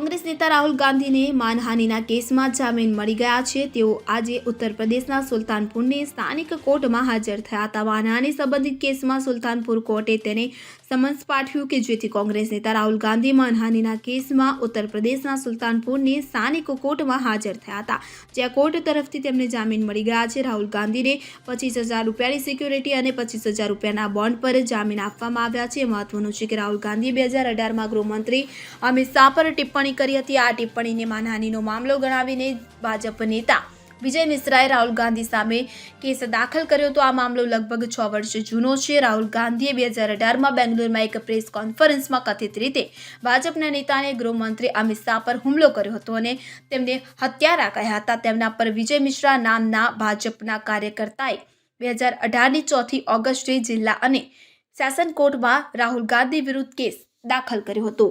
કોંગ્રેસ નેતા રાહુલ ગાંધીને માનહાનિના કેસમાં જામીન મળી ગયા છે. તેઓ આજે ઉત્તર પ્રદેશના સુલતાનપુરની સ્થાનિક કોર્ટમાં હાજર થયા હતા. માનહાનિ સંબંધિત કેસમાં સુલતાનપુર કોર્ટે તેને સમન્સ પાઠવ્યું કે જેથી કોંગ્રેસ નેતા રાહુલ ગાંધી માનહાનિના કેસમાં ઉત્તર પ્રદેશના સુલતાનપુરની સ્થાનિક કોર્ટમાં હાજર થયા હતા. જ્યાં કોર્ટ તરફથી તેમને જામીન મળી ગયા છે. રાહુલ ગાંધીને પચીસ હજાર રૂપિયાની સિક્યુરિટી અને પચીસ હજાર રૂપિયાના બોન્ડ પર જામીન આપવામાં આવ્યા છે. મહત્વનું છે કે રાહુલ ગાંધી બે હજાર અઢારમાં ગૃહમંત્રી અમિત શાહ પર ટિપ્પણી કરી હતી. આ ટિપ્પણીને માનહાનિનો મામલો ગણાવીને ભાજપ નેતા વિજય મિશ્રાએ રાહુલ ગાંધી સામે કેસ દાખલ કર્યો તો આ મામલો લગભગ છ વર્ષ જૂનો છે. રાહુલ ગાંધીએ બે હજાર અઢારમાં બેંગ્લોરમાં એક પ્રેસ કોન્ફરન્સમાં કથિત રીતે ભાજપના નેતાને ગૃહમંત્રી અમિત શાહ પર હુમલો કર્યો હતો અને તેમને હત્યારા કહ્યા હતા. તેમના પર વિજય મિશ્રા નામના ભાજપના કાર્યકર્તાએ બે હજાર અઢારની ચોથી ઓગસ્ટે જિલ્લા અને સેશન કોર્ટમાં રાહુલ ગાંધી વિરુદ્ધ કેસ દાખલ કર્યો હતો.